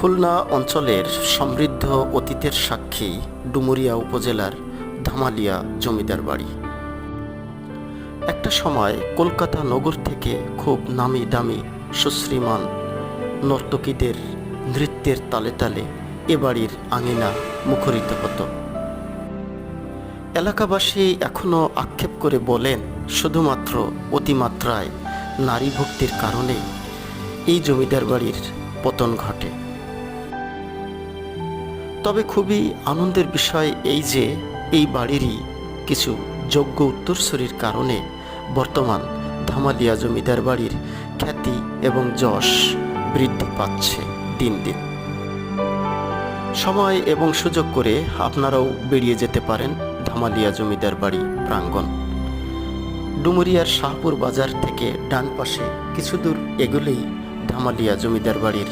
খুলনা অঞ্চলের সমৃদ্ধ অতীতের সাক্ষী ডুমুরিয়া উপজেলার ধামালিয়া জমিদার বাড়ি। একটা সময় কলকাতা নগর থেকে খুব নামি দামি সুশ্রীমান নর্তকীদের নৃত্যের তালে তালে এ বাড়ির আঙিনা মুখরিত হতো। এলাকাবাসী এখনও আক্ষেপ করে বলেন, শুধুমাত্র অতিমাত্রায় নারী ভক্তির কারণে এই জমিদার বাড়ির পতন ঘটে। তবে খুবই আনন্দের বিষয় এই যে, এই বাড়িরই কিছু যোগ্য উত্তরসূরির কারণে বর্তমান ধামালিয়া জমিদার বাড়ির খ্যাতি এবং যশ বৃদ্ধি পাচ্ছে দিন দিন। সময় এবং সুযোগ করে আপনারাও বেরিয়ে যেতে পারেন ধামালিয়া জমিদার বাড়ি প্রাঙ্গণ। ডুমুরিয়ার শাহপুর বাজার থেকে ডান পাশে কিছু দূর এগোলেই ধামালিয়া জমিদার বাড়ির